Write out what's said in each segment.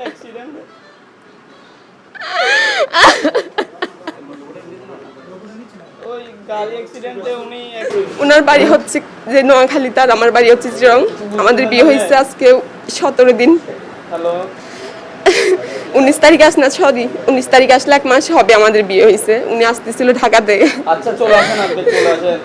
Accident ওই গাড়ি অ্যাক্সিডেন্টে উনি ওনার বাড়ি হচ্ছে যে নোয়াখালীতে আর আমার বাড়ি হচ্ছে চিরং। আমাদের বিয়ে হয়েছে আজকে সতেরো দিন। হ্যালো। উনিশ তারিখ আস না সরি। উনিশ তারিখ আসলে এক মাস হবে আমাদের বিয়ে হয়েছে। উনি আসতেছিল ঢাকাতে। আচ্ছা চলে আসেন আপনি চলে আসেন।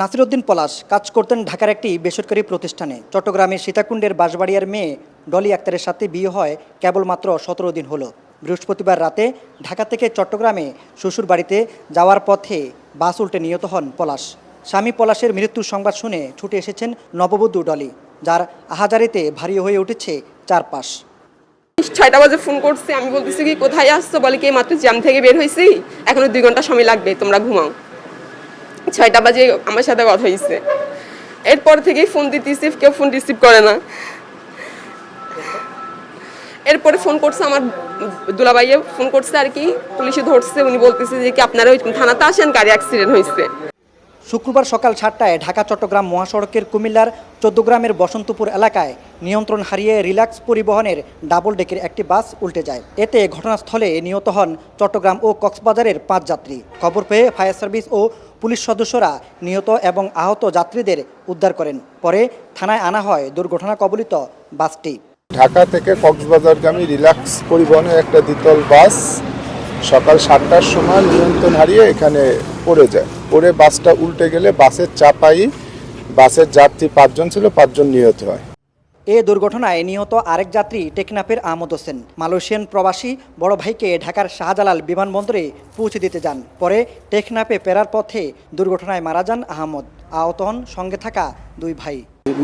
নাসিরউদ্দিন পলাশ কাজ করতেন ঢাকার একটি বেসরকারি প্রতিষ্ঠানে। চট্টগ্রামের সীতাকুণ্ডের বাঁশবাড়িয়ার মেয়ে ডলি আক্তারের সাথে বিয়ে হয় কেবলমাত্র সতেরো দিন হলো। বৃহস্পতিবার রাতে ঢাকা থেকে চট্টগ্রামে শ্বশুর বাড়িতে যাওয়ার পথে বাস উল্টে নিহত হন পলাশ। স্বামী পলাশের মৃত্যুর সংবাদ শুনে ছুটে এসেছেন নববধূ ডলি, যার আহাজারিতে ভারী হয়ে উঠেছে চারপাশ। ছয়টা বাজে ফোন করছে, আমি বলতেছি কি, কোথায় আসছো? বলে কি মাত্র জ্যাম থেকে বের হয়েছি এখনও দুই ঘণ্টা সময় লাগবে, তোমরা ঘুমাও। ছয়টা বাজে আমার সাথে কথা হয়েছে এরপর থেকেই ফোন দিতেছি, কেউ ফোন রিসিভ করে না। এরপরে ফোন করছে আমার দুলাভাইয়ে, ফোন করছে আর কি, পুলিশে ধরছে, উনি বলতেছে যে কি আপনারা ওই থানাতে আসেন, গাড়ি অ্যাক্সিডেন্ট হয়েছে শুক্রবার সকাল সাতটায় ঢাকা, চট্টগ্রাম মহাসড়কের কুমিল্লার চোদ্দগ্রামের বসন্তপুর এলাকায় নিয়ন্ত্রণ হারিয়ে রিল্যাক্স পরিবহনের ডাবল ডেকের একটি বাস উল্টে যায়। এতে ঘটনাস্থলে নিহত হন চট্টগ্রাম ও কক্সবাজারের পাঁচ যাত্রী। খবর পেয়ে ফায়ার সার্ভিস ও পুলিশ সদস্যরা নিহত এবং আহত যাত্রীদের উদ্ধার করেন। পরে থানায় আনা হয় দুর্ঘটনা কবলিত বাসটি। ঢাকা থেকে কক্সবাজারগামী রিল্যাক্স পরিবহনের একটা দ্বিতল বাস সকাল সাতটার সময় নিয়ন্ত্রণ হারিয়ে এখানে পড়ে যায়। পড়ে বাসটা উল্টে গেলে বাসের চাপাই, বাসের যাত্রী পাঁচজন ছিল, পাঁচজন নিহত হয়। এ দুর্ঘটনায় নিহত আরেক যাত্রী টেকনাফের আহমদ হোসেন। মালয়েশিয়ান প্রবাসী বড় ভাইকে ঢাকার শাহজালাল বিমানবন্দরে পৌঁছে দিতে যান। পরে টেকনাফে ফেরার পথে দুর্ঘটনায় মারা যান আহমদ। আহত হন সঙ্গে থাকা দুই ভাই।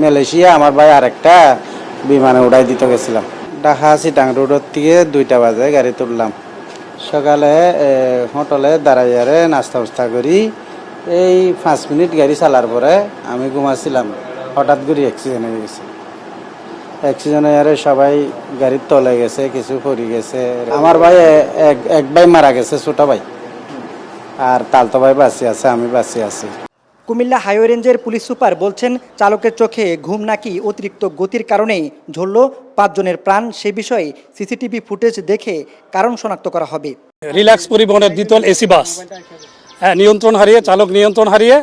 মালয়েশিয়া, আমার ভাই আরেকটা বিমানে উড়াই দিতে গেছিলাম। ঢাকা সিটাং রোডের থেকে দুইটা বাজে গাড়ি তুললাম। সকালে হোটেলে দাঁড়াইয়ারে নাস্তা উস্তা করি। এই পাঁচ মিনিট গাড়ি চালার পরে আমি ঘুমাছিলাম হঠাৎ করে অ্যাক্সিডেন্ট হয়ে গেছে। অ্যাক্সিডেন্ট হয়ে সবাই গাড়ির তলে গেছে কিছু পড়ে গেছে। আমার ভাই এক এক ভাই মারা গেছে ছোট ভাই। আর তালতো ভাই বাঁচি আছে আমি বাঁচি আছি। কুমিল্লা হাইওয়ে রেঞ্জের পুলিশ সুপার বলছেন চালকের চোখে ঘুম নাকি অতিরিক্ত গতির কারণেই ঝরল পাঁচজনের প্রাণ সে বিষয়ে সিসিটিভি ফুটেজ দেখে কারণ শনাক্ত করা হবে। রিল্যাক্স পরিবহনের দ্বিতল এসি বাস। হ্যাঁ নিয়ন্ত্রণ হারিয়ে চালক নিয়ন্ত্রণ হারিয়ে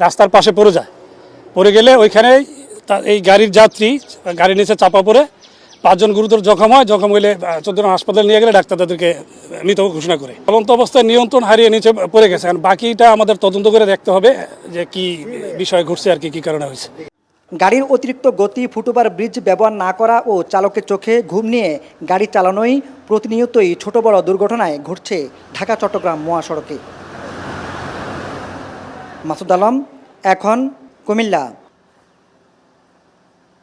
রাস্তার পাশে পড়ে যায়। পড়ে গেলে ওইখানে এই গাড়ির যাত্রী গাড়ির নিচে চাপা পড়ে পাঁচজন গুরুতর জখম হয়। জখম হইলে চোদ্দ হাসপাতালে নিয়ে গেলে ডাক্তার তাদেরকে মৃত ঘোষণা করে। চলন্ত অবস্থায় নিয়ন্ত্রণ হারিয়ে নিচে পড়ে গেছে। কারণ বাকিটা আমাদের তদন্ত করে দেখতে হবে যে কি বিষয় ঘটছে আর কি কি কারণে হয়েছে। গাড়ির অতিরিক্ত গতি, ফুটওভার, ব্রিজ ব্যবহার না করা ও চালকের চোখে ঘুম নিয়ে গাড়ি চালানোই প্রতিনিয়তই ছোট বড় দুর্ঘটনায় ঘটছে ঢাকা, চট্টগ্রাম মহাসড়কে। মাসুদ আলম, এখন Comilla.